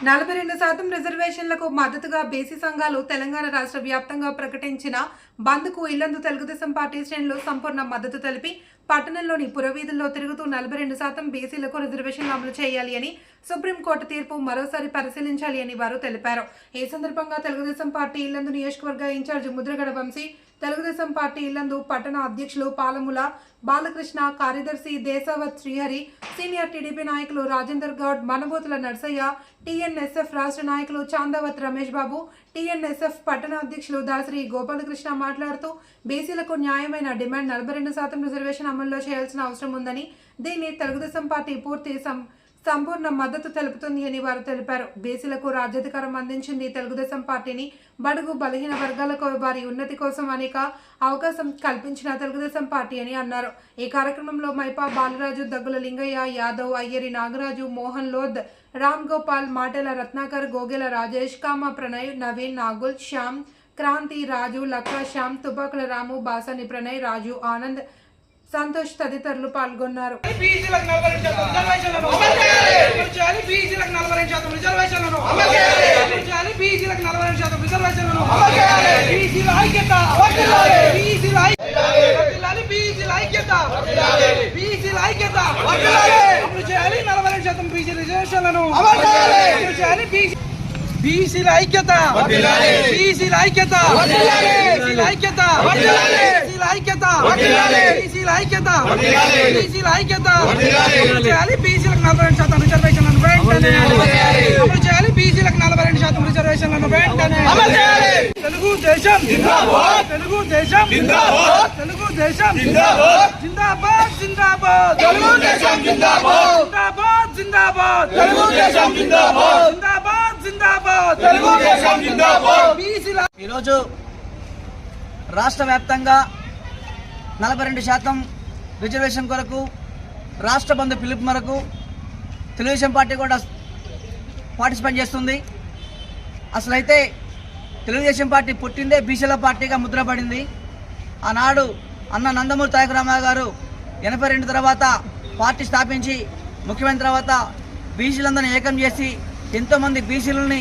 నలభై రెండు శాతం రిజర్వేషన్లకు మద్దతుగా బీసీ సంఘాలు తెలంగాణ రాష్ట్ర వ్యాప్తంగా ప్రకటించిన బంద్కు ఇల్లందు తెలుగుదేశం పార్టీ శ్రేణులు సంపూర్ణ మద్దతు తెలిపి పట్టణంలోని పురవీధుల్లో తిరుగుతూ నలభై రెండు శాతం బీసీలకు రిజర్వేషన్లు అమలు చేయాలి అని సుప్రీంకోర్టు తీర్పు మరోసారి పరిశీలించాలి అని వారు తెలిపారు. ఈ సందర్భంగా తెలుగుదేశం పార్టీ ఇల్లందు నియోజకవర్గ ఇన్ఛార్జ్ ముద్రగడ వంశీ తెలుగుదేశం పార్టీ ఇల్లందు పట్టణ అధ్యక్షులు పాలముల బాలకృష్ణ కార్యదర్శి దేశావత్ శ్రీహరి సీనియర్ టీడీపీ నాయకులు రాజేందర్ గౌడ్ మనబోతుల నర్సయ్య టీఎన్ఎస్ఎఫ్ రాష్ట్ర నాయకులు చాందావత్ రమేష్ బాబు టీఎన్ఎస్ఎఫ్ పట్టణ అధ్యక్షులు దాసరి గోపాలకృష్ణ మాట్లాడుతూ బీసీలకు న్యాయమైన డిమాండ్ నలభై రెండు శాతం రిజర్వేషన్ అమల్లో చేయాల్సిన అవసరం ఉందని దీన్ని తెలుగుదేశం పార్టీ పూర్తి సం సంపూర్ణ మద్దతు తెలుపుతుంది అని వారు తెలిపారు. బీసీలకు రాజ్యాధికారం అందించింది తెలుగుదేశం పార్టీని బడుగు బలహీన వర్గాలకు వారి ఉన్నతి కోసం అనేక అవకాశం కల్పించిన తెలుగుదేశం పార్టీ అని అన్నారు. ఈ కార్యక్రమంలో మైపా బాలరాజు దగ్గుల లింగయ్య యాదవ్ అయ్యరి నాగరాజు మోహన్ లోద్ రామ్ గోపాల్ మాటెల రత్నాకర్ గోగెల రాజేష్ కామ ప్రణయ్ నవీన్ నాగుల్ శ్యామ్ క్రాంతి రాజు లక్క శ్యామ్ తుపాకుల రాము బాసని ప్రణయ్ రాజు ఆనంద్ సంతోష్ తదితరులు పాల్గొన్నారు. బీసీలకు నలభై రెండు శాతం రిజర్వేషన్లను అమలు చేయాలి బీసీలకు నలభై రెండు శాతం రిజర్వేషన్లను అమలు చేయాలి బీసీలకు నలభై రెండు శాతం రిజర్వేషన్లను బీసీల ఐక్యత బీసీల ఐక్యత బీసీల ఐక్యత బీసీల ఐక్యత అమలు చేయాలి నలభై రెండు శాతం బీసీ రిజర్వేషన్లను అమలు చేయాలి బీసీ బీసీల ఐక్యత. బీసీల ఐక్యత. బీసీల ఐక్యత. బీసీల ఐక్యత. బీసీల ఐక్యత. బీసీల ఐక్యత. చేయాలి. బీసీలకు నలభై రెండు శాతం రిజర్వేషన్లను వెంటనే. అమలు చేయాలి. బీసీలకు నలభై రెండు శాతం రిజర్వేషన్లను వెంటనే. తెలుగు దేశం తెలుగు దేశం తెలుగు దేశం జిందాబాద్. జిందాబాద్. తెలుగు దేశం జిందాబాద్. జిందాబాద్. తెలుగు దేశం జిందాబాద్ జిందాబాద్ తెలుగు దేశం జిందాబాద్ బీసీల ఈరోజు రాష్ట్ర వ్యాప్తంగా నలభై రెండు శాతం రిజర్వేషన్ కొరకు రాష్ట్ర బంధు పిలుపు మేరకు తెలుగుదేశం పార్టీ కూడా పార్టిసిపేట్ చేస్తుంది. అసలైతే తెలుగుదేశం పార్టీ పుట్టిందే బీసీల పార్టీగా ముద్రపడింది ఆనాడు అన్న నందమూరి తారక రామారావు గారు ఎనభై రెండు తర్వాత పార్టీ స్థాపించి ముఖ్యమైన తర్వాత బీసీలందరినీ ఏకం చేసి ఎంతోమంది బీసీలని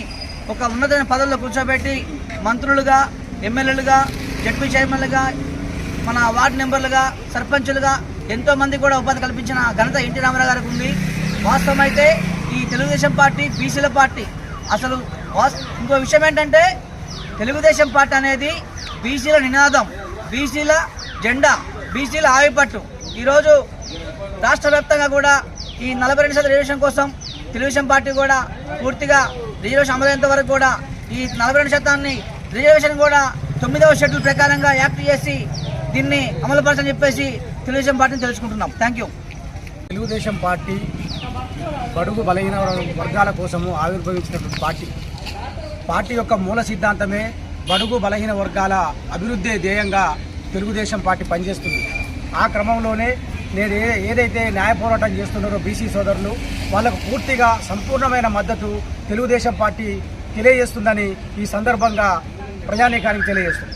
ఒక ఉన్నతమైన పదవుల్లో కూర్చోబెట్టి మంత్రులుగా ఎమ్మెల్యేలుగా జడ్పీ చైర్మన్లుగా మన వార్డు మెంబర్లుగా సర్పంచులుగా ఎంతోమంది కూడా ఉపాధి కల్పించిన ఘనత ఎన్టీ రామారావు గారికి ఉంది. వాస్తవం అయితే ఈ తెలుగుదేశం పార్టీ బీసీల పార్టీ అసలు ఇంకో విషయం ఏంటంటే తెలుగుదేశం పార్టీ అనేది బీసీల నినాదం బీసీల జెండా బీసీల ఆవిపట్టు. ఈరోజు రాష్ట్ర వ్యాప్తంగా కూడా ఈ నలభై రెండు శాతం రిజర్వేషన్ కోసం తెలుగుదేశం పార్టీ కూడా పూర్తిగా రిజర్వేషన్ అమలైనంత వరకు కూడా ఈ నలభై రెండు శాతాన్ని రిజర్వేషన్ కూడా తొమ్మిదవ షెడ్యూల్ ప్రకారంగా యాక్ట్ చేసి దీన్ని అమలుపరచని చెప్పేసి తెలుగుదేశం పార్టీని తెలుసుకుంటున్నాం. థ్యాంక్ యూ తెలుగుదేశం పార్టీ బడుగు బలహీన వర్గాల కోసము ఆవిర్భవించినటువంటి పార్టీ. పార్టీ యొక్క మూల సిద్ధాంతమే బడుగు బలహీన వర్గాల అభివృద్ధి ధ్యేయంగా తెలుగుదేశం పార్టీ పనిచేస్తుంది. ఆ క్రమంలోనే నేను ఏ ఏదైతే న్యాయ పోరాటం చేస్తున్నారో బీసీ సోదరులు వాళ్ళకు పూర్తిగా సంపూర్ణమైన మద్దతు తెలుగుదేశం పార్టీ తెలియజేస్తుందని ఈ సందర్భంగా ప్రజానీకానికి తెలియజేస్తుంది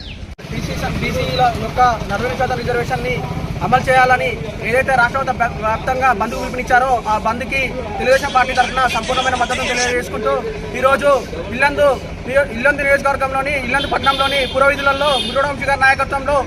బీసీ బీసీల యొక్క నలభై శాతం రిజర్వేషన్ని అమలు చేయాలని ఏదైతే రాష్ట్ర వ్యాప్తంగా బంద్ పిలుపునిచ్చారో ఆ బంద్కి తెలుగుదేశం పార్టీ తరఫున సంపూర్ణమైన మద్దతు తెలియజేసుకుంటూ ఈరోజు ఇల్లందు ఇల్లందు నియోజకవర్గంలోని ఇల్లందు పట్టణంలోని పురోవిధులలో మురుడంశి గారి నాయకత్వంలో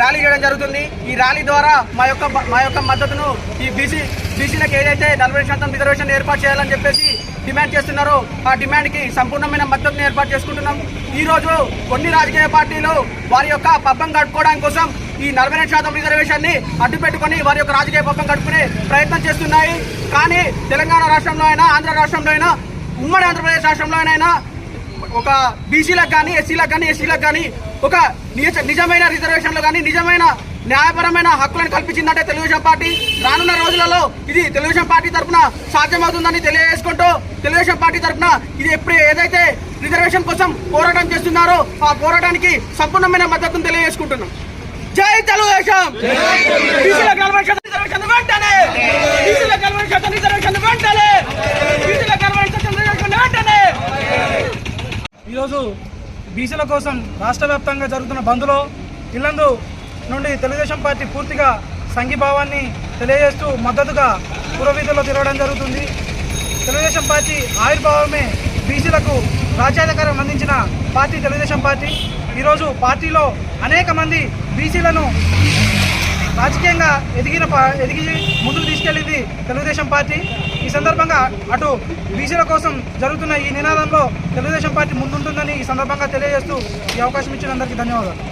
ర్యాలీ చేయడం జరుగుతుంది. ఈ ర్యాలీ ద్వారా మా యొక్క మా యొక్క మద్దతును ఈ బీసీ బీసీలకు ఏదైతే నలభై శాతం రిజర్వేషన్ ఏర్పాటు చేయాలని చెప్పేసి డిమాండ్ చేస్తున్నారో ఆ డిమాండ్కి సంపూర్ణమైన మద్దతును ఏర్పాటు చేసుకుంటున్నాం. ఈరోజు కొన్ని రాజకీయ పార్టీలు వారి యొక్క పబ్బం గడుపుకోవడం కోసం ఈ నలభై రెండు శాతం రిజర్వేషన్ని అడ్డుపెట్టుకుని వారి యొక్క రాజకీయ పబ్బం గడుపుకునే ప్రయత్నం చేస్తున్నాయి. కానీ తెలంగాణ రాష్ట్రంలో అయినా ఆంధ్ర రాష్ట్రంలో అయినా ఉమ్మడి ఆంధ్రప్రదేశ్ రాష్ట్రంలో అయినా ఒక బీసీలకు కానీ ఎస్సీలకు కానీ ఎస్సీలకు కానీ ఒక నిజ నిజమైన రిజర్వేషన్లు కానీ నిజమైన న్యాయపరమైన హక్కులను కల్పించిందంటే తెలుగుదేశం పార్టీ. రానున్న రోజులలో ఇది తెలుగుదేశం పార్టీ తరఫున సాధ్యమవుతుందని తెలియజేసుకుంటూ తెలుగుదేశం పార్టీ తరఫున ఇది ఎప్పుడు ఏదైతే రిజర్వేషన్ కోసం పోరాటం చేస్తున్నారో ఆ పోరాటానికి సంపూర్ణమైన మద్దతును తెలియజేసుకుంటున్నాం. జై తెలుగుదేశం! రిజర్వేషన్ వెంటనే! రిజర్వేషన్ వెంటనే! ఈరోజు బీసీల కోసం రాష్ట్ర వ్యాప్తంగా జరుగుతున్న బంద్లో ఇల్లందు నుండి తెలుగుదేశం పార్టీ పూర్తిగా సంఘీభావాన్ని తెలియజేస్తూ మద్దతుగా పురవీధుల్లో తిరగడం జరుగుతుంది. తెలుగుదేశం పార్టీ ఆవిర్భావమే బీసీలకు రాజ్యాధికారం అందించిన పార్టీ తెలుగుదేశం పార్టీ. ఈరోజు పార్టీలో అనేక మంది బీసీలను రాజకీయంగా ఎదిగిన ఎదిగి ముందుకు తెలుగుదేశం పార్టీ ఈ సందర్భంగా అటు బీసీల కోసం జరుగుతున్న ఈ నినాదంలో తెలుగుదేశం పార్టీ ముందుంటుందని ఈ సందర్భంగా తెలియజేస్తూ ఈ అవకాశం ఇచ్చిన అందరికీ ధన్యవాదాలు.